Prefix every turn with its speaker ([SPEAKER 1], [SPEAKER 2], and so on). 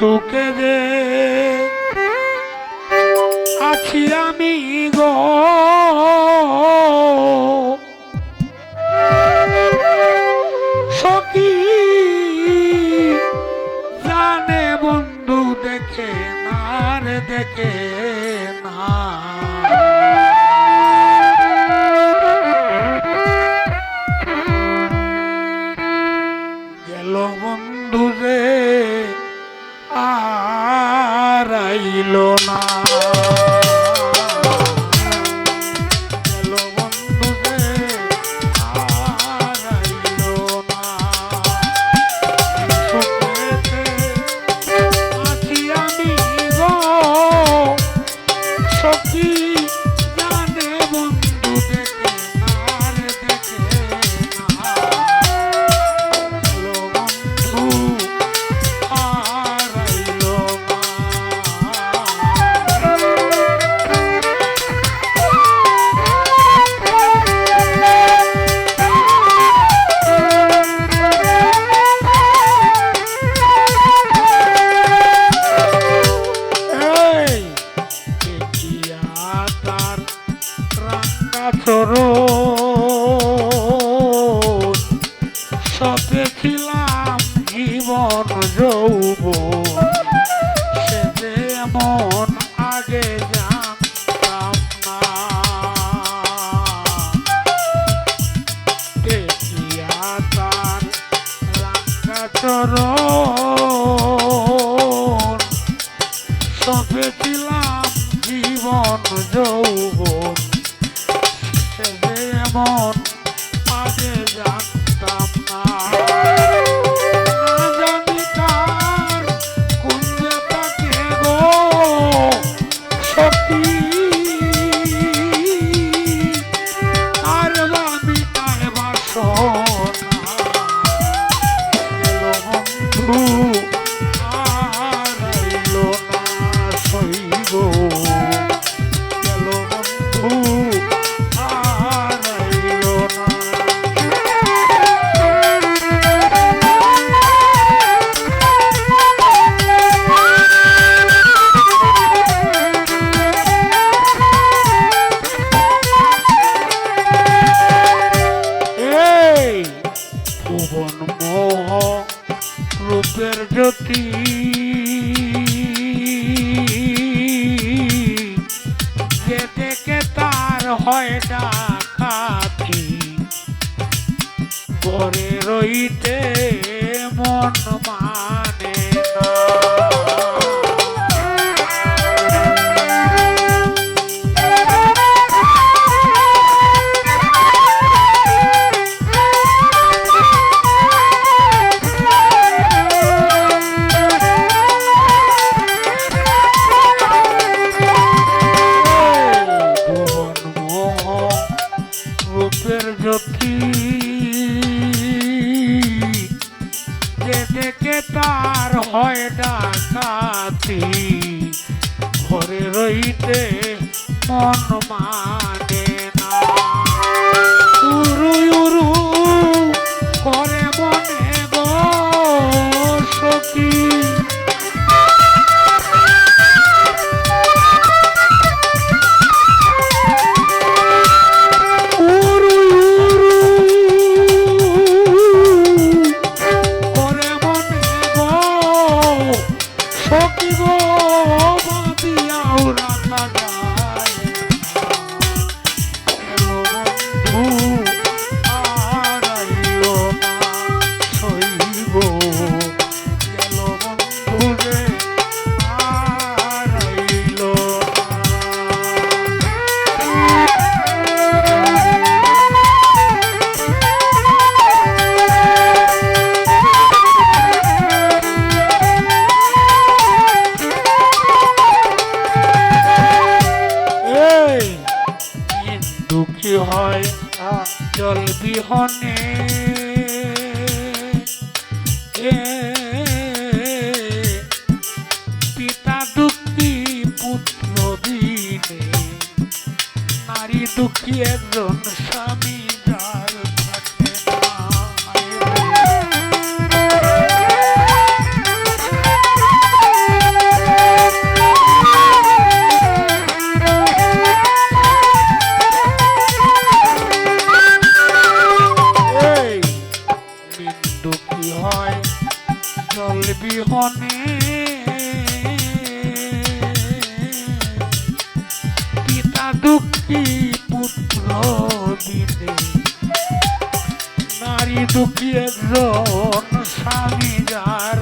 [SPEAKER 1] সুখে রে আছি আমি গো। সবজি জীবন যৌব সে যেমন আগে জানতাম না। কেতিয়া তার রাঙ্গা চরণ। সবে ছিলাম জীবন যৌব সে যেমন হয় ডাকাতি করে রইতে মন মা জপি যে দেখে তার হয় ডাকাতি ঘরে রইতে মন মা ক্ষণে পিতা দুঃখী পুত্র দিনে নারী দুঃখী একজন দুঃখী পুত্র দিতে। নারী দুঃখী একজন স্বামী যার